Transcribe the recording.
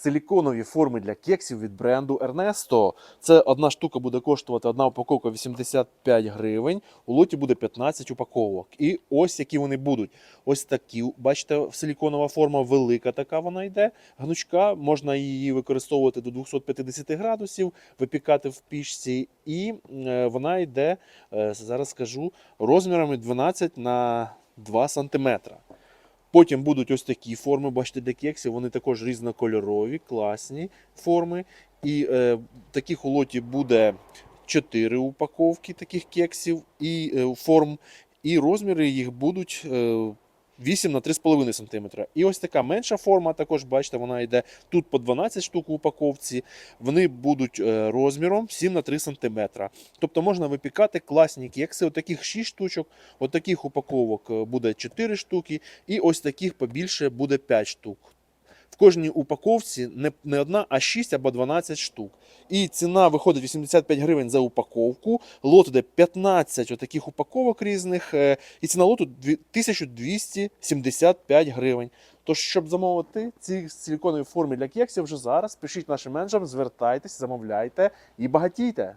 силіконові форми для кексів від бренду Ernesto. Це одна штука буде коштувати, одна упаковка 85 гривень. У лоті буде 15 упаковок. І ось які вони будуть. Ось такі, бачите, силіконова форма велика така вона йде. Гнучка, можна її використовувати до 250 градусів, випікати в пічці. І е, вона йде, е, зараз скажу, розмірами 12 на 2 сантиметра. Потім будуть ось такі форми, бачите, для кексів, вони також різнокольорові, класні форми. І е, таких у лоті буде 4 упаковки таких кексів і е, форм. І розміри їх будуть е, 8 на 3,5 см. І ось така менша форма, також бачите, вона йде тут по 12 штук в упаковці. Вони будуть е, розміром 7 на 3 см. Тобто можна випікати класні кекси. Отаких 6 штучок, отаких упаковок е, буде 4 штуки, і ось таких побільше буде 5 штук. В кожній упаковці не, не одна, а 6 або 12 штук. І ціна виходить 85 гривень за упаковку. Лот іде 15 отаких упаковок різних. е, І ціна лоту 1275 гривень. Тож, щоб замовити ці силіконові форми для кексів вже зараз, пишіть нашим менеджерам, звертайтесь, замовляйте і багатійте.